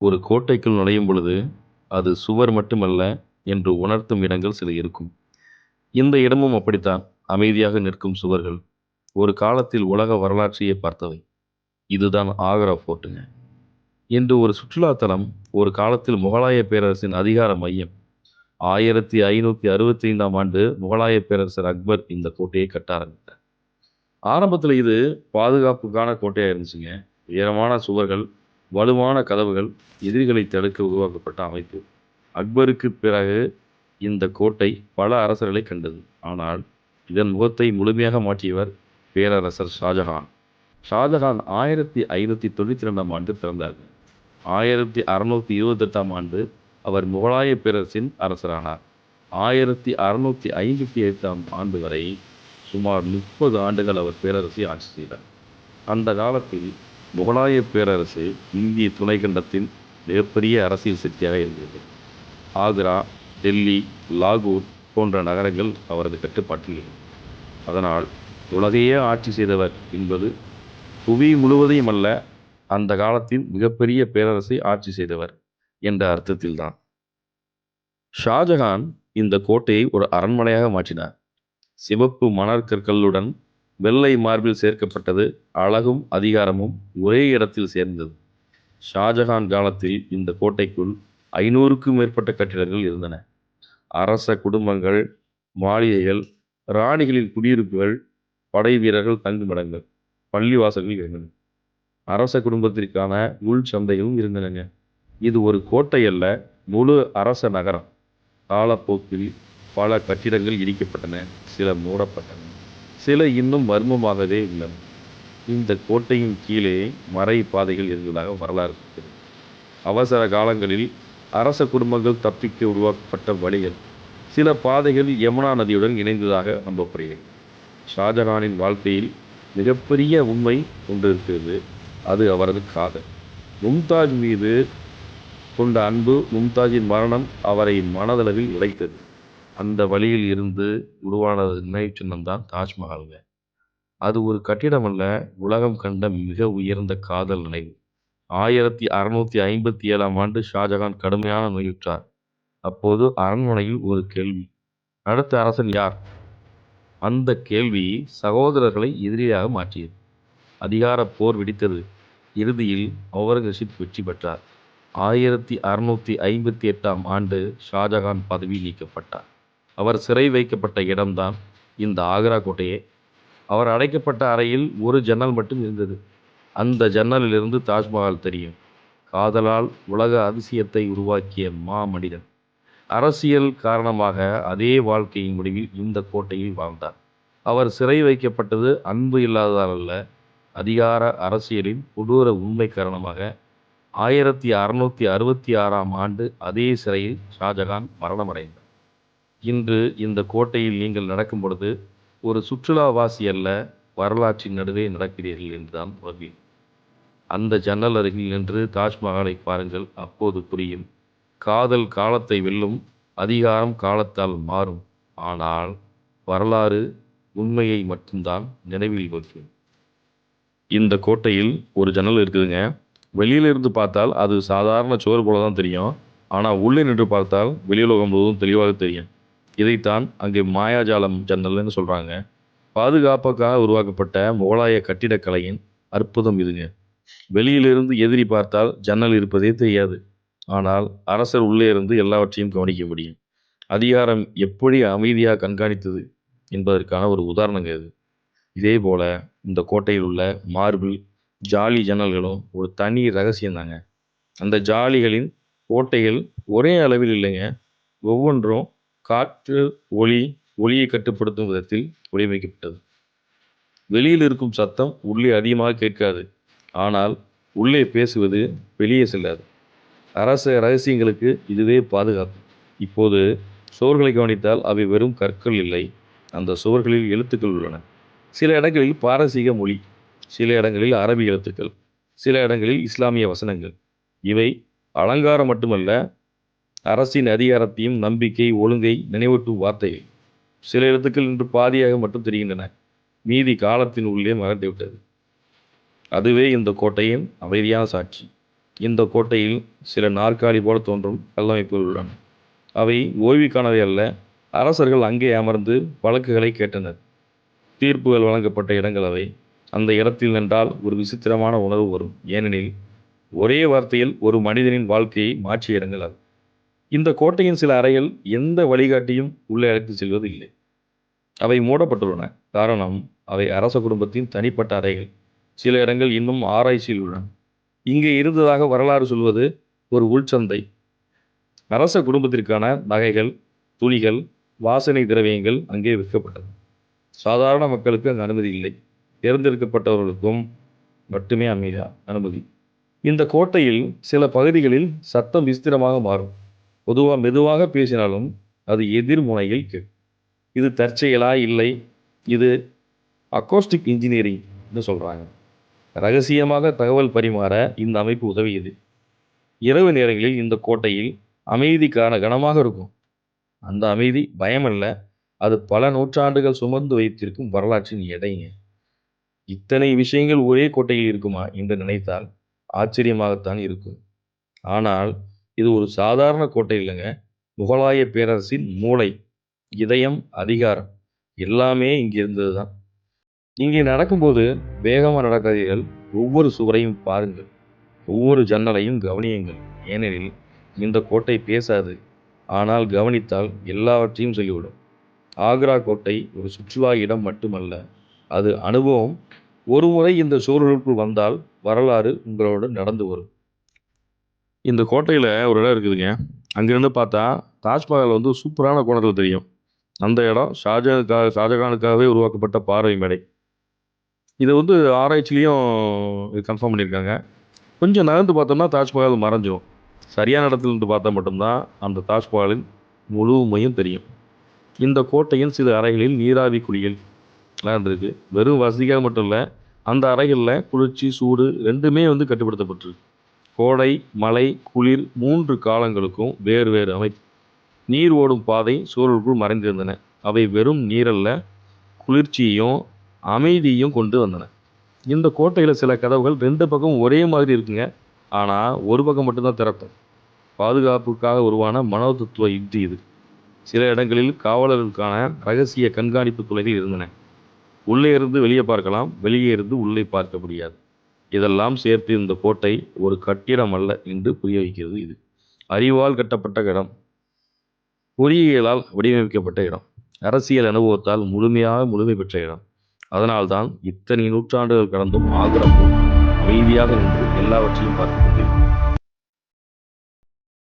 ஒரு கோட்டைக்குள் நுழையும் பொழுது அது சுவர் மட்டுமல்ல என்று உணர்த்தும் இடங்கள் சில இருக்கும். இந்த இடமும் அப்படித்தான். அமைதியாக நிற்கும் சுவர்கள். ஒரு காலத்தில் உலக வரலாற்றையே பார்த்தவை. இதுதான் ஆக்ரா ஃபோர்ட்டுங்க இன்று ஒரு சுற்றுலாத்தலம் ஒரு காலத்தில் முகலாய பேரரசின் அதிகார மையம். ஆயிரத்தி ஐநூற்றி அறுபத்தி ஐந்தாம் ஆண்டு முகலாய பேரரசர் அக்பர் இந்த கோட்டையை கட்ட ஆரம்பித்தார். ஆரம்பத்தில் இது பாதுகாப்புக்கான கோட்டையாக இருந்துச்சுங்க. உயரமான சுவர்கள் வலுவான கதவுகள் எதிரிகளை தடுக்க உருவாக்கப்பட்ட அமைப்பு. அக்பருக்கு பிறகு இந்த கோட்டை பல அரசர்களை கண்டது. ஆனால் இதன் முகத்தை முழுமையாக மாற்றியவர் பேரரசர் ஷாஜஹான். ஷாஜஹான் ஆயிரத்தி ஐநூற்றி தொண்ணூற்றி ரெண்டாம் ஆண்டு பிறந்தார். ஆயிரத்தி அறுநூற்றி இருபத்தெட்டாம் ஆண்டு அவர் முகலாய பேரரசின் அரசரானார். ஆயிரத்தி அறுநூற்றி ஐம்பத்தி எட்டாம் ஆண்டு வரை சுமார் முப்பது ஆண்டுகள் அவர் பேரரசை ஆட்சி செய்தார். அந்த காலத்தில் முகலாய பேரரசு இந்திய துணைக்கண்டத்தின் மிகப்பெரிய அரசியல் சக்தியாக இருந்தது. ஆக்ரா டெல்லி லாகூர் போன்ற நகரங்கள் அவரது கட்டுப்பாட்டில் அதனால் உலகையே ஆட்சி செய்தவர் என்பது புவி முழுவதையும் அல்ல அந்த காலத்தின் மிகப்பெரிய பேரரசை ஆட்சி செய்தவர் என்ற அர்த்தத்தில்தான். ஷாஜஹான் இந்த கோட்டையை ஒரு அரண்மனையாக மாற்றினார். சிவப்பு மணற்கற்களுடன் வெள்ளை மார்பில் சேர்க்கப்பட்டது அழகும் அதிகாரமும் ஒரே இடத்தில் சேர்ந்தது. ஷாஜஹான் காலத்தில் இந்த கோட்டைக்குள் ஐநூறுக்கும் மேற்பட்ட கட்டிடங்கள் இருந்தன. அரச குடும்பங்கள் மாளிகைகள் ராணிகளின் குடியிருப்புகள் படை வீரர்கள் தங்குமிடங்கள் பள்ளிவாசல்கள் இருந்தன. அரச குடும்பத்திற்கான உள் சந்தையும் இருந்தனங்க. இது ஒரு கோட்டை அல்ல முழு அரச நகரம். காலப்போக்கில் பல கட்டிடங்கள் இடிக்கப்பட்டன சில மூடப்பட்டன. சில இன்னும் மர்மமாகவே உள்ளன இந்த கோட்டையின் கீழே மறை பாதைகள் இருந்ததாக வரலாறு இருக்கிறது அவசர காலங்களில் அரச குடும்பங்கள் தப்பிக்க உருவாக்கப்பட்ட வழிகள் சில பாதைகள் யமுனா நதியுடன் இணைந்ததாக நம்பப்படுகிறது. ஷாஜஹானின் வாழ்க்கையில் மிகப்பெரிய உண்மை கொண்டிருக்கிறது. அது அவரது காதல். மும்தாஜ் மீது கொண்ட அன்பு மும்தாஜின் மரணம் அவரை மனதளவில் உடைத்தது. அந்த வழியில் இருந்து உருவானது நினைவுச் சின்னம்தான் தாஜ்மஹாலுங்க. அது ஒரு கட்டிடம் அல்ல உலகம் கண்ட மிக உயர்ந்த காதல் நினைவு. ஆயிரத்தி அறுநூத்தி ஐம்பத்தி ஏழாம் ஆண்டு ஷாஜகான் கடுமையான நோயுற்றார். அப்போது அரண்மனையில் ஒரு கேள்வி அடுத்த அரசன் யார்? அந்த கேள்வி சகோதரர்களை எதிரியாக மாற்றியது. அதிகார போர் வெடித்தது. இறுதியில் ஔரங்கசீப் வெற்றி பெற்றார். ஆயிரத்தி அறுநூத்தி ஐம்பத்தி எட்டாம் ஆண்டு ஷாஜகான் பதவி நீக்கப்பட்டார். அவர் சிறை வைக்கப்பட்ட இடம்தான் இந்த ஆக்ரா கோட்டையே. அவர் அடைக்கப்பட்ட அறையில் ஒரு ஜன்னல் மட்டும் இருந்தது. அந்த ஜன்னலிலிருந்து தாஜ்மஹால் தெரியும். காதலால் உலக அதிசயத்தை உருவாக்கிய மாமனிதன் அரசியல் காரணமாக அதே வாழ்க்கையின் முடிவில் இந்த கோட்டையில் வாழ்ந்தார். அவர் சிறை வைக்கப்பட்டது அன்பு இல்லாததால் அல்ல அதிகார அரசியலின் கொடூர உண்மை காரணமாக ஆயிரத்தி அறுநூற்றி அறுபத்தி ஆறாம் ஆண்டு அதே சிறையில் ஷாஜகான் மரணமடைந்தார். இன்று இந்த கோட்டையில் நீங்கள் நடக்கும் பொழுது ஒரு சுற்றுலாவாசி அல்ல வரலாற்றின் நடுவே நடக்கிறீர்கள் என்றுதான் உணர்வீர்கள் அந்த ஜன்னல் அருகில் நின்று தாஜ்மஹாலை பாருங்கள் அப்போது புரியும். காதல் காலத்தை வெல்லும் அதிகாரம் காலத்தால் மாறும். ஆனால் வரலாறு உண்மையை மட்டும்தான் நினைவில் வைக்கும் இந்த கோட்டையில் ஒரு ஜன்னல் இருக்குதுங்க. வெளியில இருந்து பார்த்தால் அது சாதாரண சுவர் போல தான் தெரியும். ஆனால் உள்ளே நின்று பார்த்தால் வெளியுலகம் முழுவதும் தெளிவாக தெரியும். இதைத்தான் அங்கே மாயாஜாலம் ஜன்னல்னு சொல்கிறாங்க பாதுகாப்புக்காக உருவாக்கப்பட்ட முகலாய கட்டிடக்கலையின் அற்புதம் இதுங்க. வெளியிலிருந்து எதிரி பார்த்தால் ஜன்னல் இருப்பதே தெரியாது. ஆனால் அரசர் உள்ளே இருந்து எல்லாவற்றையும் கவனிக்க முடியும். அதிகாரம் எப்படி அமைதியாக கண்காணித்தது என்பதற்கான ஒரு உதாரணங்க இது. இதே போல் இந்த கோட்டையில் உள்ள மார்பிள் ஜாலி ஜன்னல்களும் ஒரு தனி ரகசியம் தாங்க அந்த ஜாலிகளின் கோட்டைகள் ஒரே அளவில் இல்லைங்க. ஒவ்வொன்றும் காற்று ஒளி ஒளியை கட்டுப்படுத்தும் விதத்தில் வடிவமைக்கப்பட்டது வெளியில் இருக்கும் சத்தம் உள்ளே அதிகமாக கேட்காது. ஆனால் உள்ளே பேசுவது வெளியே செல்லாது. அரச ரகசியங்களுக்கு இதுவே பாதுகாப்பு. இப்போது சுவர்களை கவனித்தால் அவை வெறும் கற்கள் இல்லை. அந்த சுவர்களில் எழுத்துக்கள் உள்ளன. சில இடங்களில் பாரசீக மொழி சில இடங்களில் அரபி எழுத்துக்கள் சில இடங்களில் இஸ்லாமிய வசனங்கள். இவை அலங்காரம் மட்டுமல்ல அரசின் அதிகாரத்தையும் நம்பிக்கை ஒழுங்கை நினைவூட்டும் வார்த்தைகள் சில எழுத்துக்கள் இன்று பாதியாக மட்டும் தெரிகின்றன. மீதி காலத்தின் உள்ளே மறைந்து விட்டது. அதுவே இந்த கோட்டையின் அமைதியான சாட்சி. இந்த கோட்டையில் சில நாற்காலி போல தோன்றும் கல்லமைப்புகள் உள்ளன. அவை ஓய்வுக்கானவை அல்ல அரசர்கள் அங்கே அமர்ந்து வழக்குகளை கேட்டனர். தீர்ப்புகள் வழங்கப்பட்ட இடங்கள் அவை. அந்த இடத்தில் நின்றால் ஒரு விசித்திரமான உணர்வு வரும். ஏனெனில் ஒரே வார்த்தையில் ஒரு மனிதனின் வாழ்க்கையை மாற்றிய இடங்கள் அது. இந்த கோட்டையின் சில அறைகள் எந்த வழிகாட்டியும் உள்ளே அழைத்து செல்வது இல்லை. அவை மூடப்பட்டுள்ளன. காரணம் அவை அரச குடும்பத்தின் தனிப்பட்ட அறைகள். சில இடங்கள் இன்னும் ஆராய்ச்சியில் உள்ளன. இங்கே இருந்ததாக வரலாறு சொல்வது ஒரு உள்சந்தை. அரச குடும்பத்திற்கான நகைகள் துணிகள் வாசனை திரவியங்கள் அங்கே விற்கப்பட்டது சாதாரண மக்களுக்கு அங்கு அனுமதி இல்லை. தேர்ந்தெடுக்கப்பட்டவர்களுக்கும் மட்டுமே அமைதியா அனுமதி. இந்த கோட்டையில் சில பகுதிகளில் சத்தம் விஸ்திரமாக மாறும். பொதுவாக மெதுவாக பேசினாலும் அது எதிர்முனையில் கேட்கும். இது தற்செயலா இல்லை இது அக்கோஸ்டிக் இன்ஜினியரிங்னு சொல்கிறாங்க ரகசியமாக தகவல் பரிமாற இந்த அமைப்பு உதவியது. இரவு நேரங்களில் இந்த கோட்டையில் அமைதிக்கான கனமாக இருக்கும். அந்த அமைதி பயமல்ல அது பல நூற்றாண்டுகள் சுமந்து வைத்திருக்கும் வரலாற்றின் எடைங்க. இத்தனை விஷயங்கள் ஒரே கோட்டையில் இருக்குமா என்று நினைத்தால் ஆச்சரியமாகத்தான் இருக்கும். ஆனால் இது ஒரு சாதாரண கோட்டை இல்லைங்க. முகலாய பேரரசின் மூளை இதயம் அதிகாரம் எல்லாமே இங்கே இருந்தது தான் இங்கே நடக்கும்போது வேகமாக நடக்காதீர்கள். ஒவ்வொரு சுவரையும் பாருங்கள். ஒவ்வொரு ஜன்னலையும் கவனியுங்கள். ஏனெனில் இந்த கோட்டை பேசாது. ஆனால் கவனித்தால் எல்லாவற்றையும் சொல்லிவிடும். ஆக்ரா கோட்டை ஒரு சுற்றுலா இடம் மட்டுமல்ல. அது அனுபவம். ஒரு முறை இந்த சூழலுக்குள் வந்தால் வரலாறு உங்களோடு நடந்து வரும். இந்த கோட்டையில் ஒரு இடம் இருக்குதுங்க. அங்கேருந்து பார்த்தா தாஜ்மஹால் வந்து சூப்பரான கோணத்தில் தெரியும். அந்த இடம் ஷாஜகானுக்காக ஷாஜகானுக்காகவே உருவாக்கப்பட்ட பார்வை மேடை. இதை வந்து ஆராய்ச்சிலையும் இது கன்ஃபார்ம் பண்ணியிருக்காங்க. கொஞ்சம் நகர்ந்து பார்த்தோம்னா தாஜ்மஹால் மறைஞ்சிரும். சரியான இடத்துல இருந்து பார்த்தா மட்டும்தான் அந்த தாஜ்மஹாலின் முழுமையும் தெரியும். இந்த கோட்டையின் சில அறைகளில் நீராவி குளியல் எல்லாம் இருந்திருக்கு. வெறும் வசதிக்காக மட்டும் இல்லை அந்த அறைகளில் குளிர்ச்சி சூடு ரெண்டுமே வந்து கட்டுப்படுத்தப்பட்டிருக்கு. கோடை மழை குளிர் மூன்று காலங்களுக்கும் வேறு வேறு அமை நீர் ஓடும் பாதை சூழலுக்குள் மறைந்திருந்தன. அவை வெறும் நீரல்ல குளிர்ச்சியையும் அமைதியையும் கொண்டு வந்தன. இந்த கோட்டையில் சில கதவுகள் ரெண்டு பக்கம் ஒரே மாதிரி இருக்குங்க. ஆனால் ஒரு பக்கம் மட்டும்தான் திறக்கும். பாதுகாப்புக்காக உருவான மனோதத்துவ யுக்தி இது. சில இடங்களில் காவலர்களுக்கான ரகசிய கண்காணிப்பு துளைகள் இருந்தன. உள்ளே இருந்து வெளியே பார்க்கலாம் வெளியே இருந்து உள்ளே பார்க்க முடியாது. இதெல்லாம் சேர்த்து இந்த கோட்டை ஒரு கட்டிடம் அல்ல என்று புரிய வைக்கிறது இது. அறிவால் கட்டப்பட்ட இடம். பொறியியலால் வடிவமைக்கப்பட்ட இடம். அரசியல் அனுபவத்தால் முழுமையாக முழுமை பெற்ற இடம். அதனால்தான் இத்தனை நூற்றாண்டுகள் கடந்தும் ஆக்ரா அமைதியாக நின்று எல்லாவற்றையும் பார்த்து கொண்டிருக்கிறது